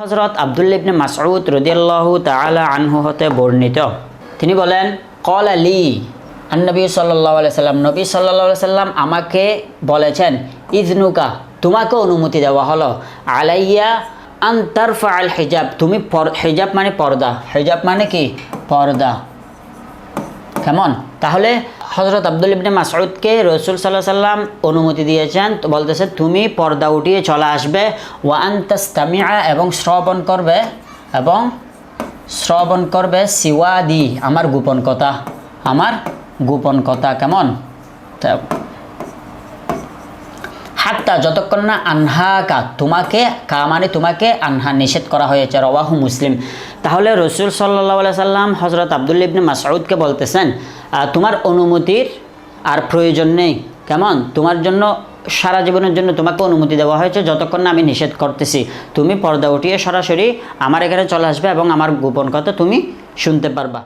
হজরত আবদুল্লা ইবনে মাসউদ রদিয়াল্লাহু তাআলা আনহু হতে বর্ণিত। তিনি বলেন কল আলী আন্নবী সাল্লাহ সাল্লাম। নবী সাল্লাহ সাল্লাম আমাকে বলেছেন, ইজনুকা, তোমাকে অনুমতি দেওয়া হলো। আলাইয়া আন্তারফা আল হিজাব, তুমি হিজাব মানে পর্দা। হিজাব মানে কি? পর্দা। কেমন? তাহলে হজরত আব্দুল ইবনে মাসউদকে রসুল সাল্লাহ সাল্লাম অনুমতি দিয়েছেন বলতেছে, তুমি পর্দা উঠিয়ে চলে আসবে ওয়ান তাস্তামিয়া এবং শ্রবণ করবে, এবং শ্রবণ করবে সিওয়াদি, আমার গোপন কথা। আমার গোপন কথা কেমন? হাত্তা, যতক্ষণ না আনহাকা তোমাকে, কা মানে তোমাকে আনহা নিষেধ করা হয়েছে, রওয়াহু মুসলিম। তাহলে রসুল সাল্লাহ সাল্লাম হজরত আবদুল্লা ইবনে মাসউদকে বলতেছেন তোমার অনুমতির আর প্রয়োজন নেই। কেমন? তোমার জন্য, সারা জীবনের জন্য তোমাকে অনুমতি দেওয়া হয়েছে, যতক্ষণ না আমি নিষেধ করতেছি। তুমি পর্দা উঠিয়ে সরাসরি আমার এখানে চলে আসবে এবং আমার গোপন কথা তুমি শুনতে পারবা।